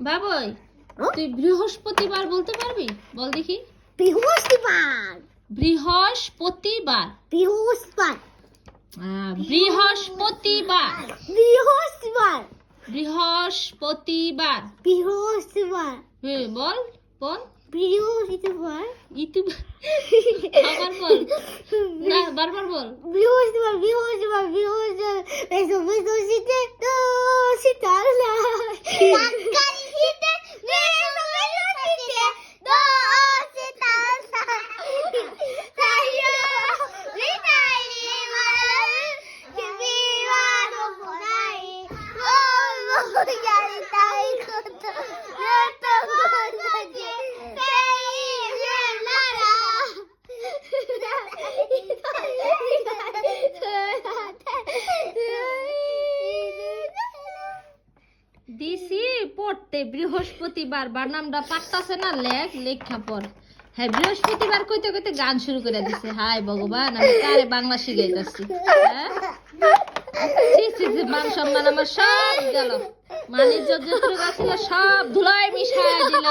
বাবই ও? তুই বৃহস্পতিবার বলতে পারবি? বল দেখি। বৃহস্পতিবার। বৃহস্পতিবার। বৃহস্পতিবার। আহ, বৃহস্পতিবার। বৃহস্পতিবার। বৃহস্পতিবার। বৃহস্পতিবার। হ্যাঁ বল বল। বৃহস্পতিবার। আবার বল। না বারবার বল। বৃহস্পতিবার বৃহস্পতিবার বৃহস্পতিবার। দিছি পড়তে বৃহস্পতিবার, বার নামটা পাত্তাছে না, লেখ, লেখা পর। হ্যাঁ বৃহস্পতিবার কইতে কইতে গান শুরু করে দিছে। হাই ভগবান, আমি কারে বাংলা শিখাইতেছি হ্যাঁ? মান সম্মান আমার সব গেল। যত ছিল সব ধুলায় মিশাই দিল।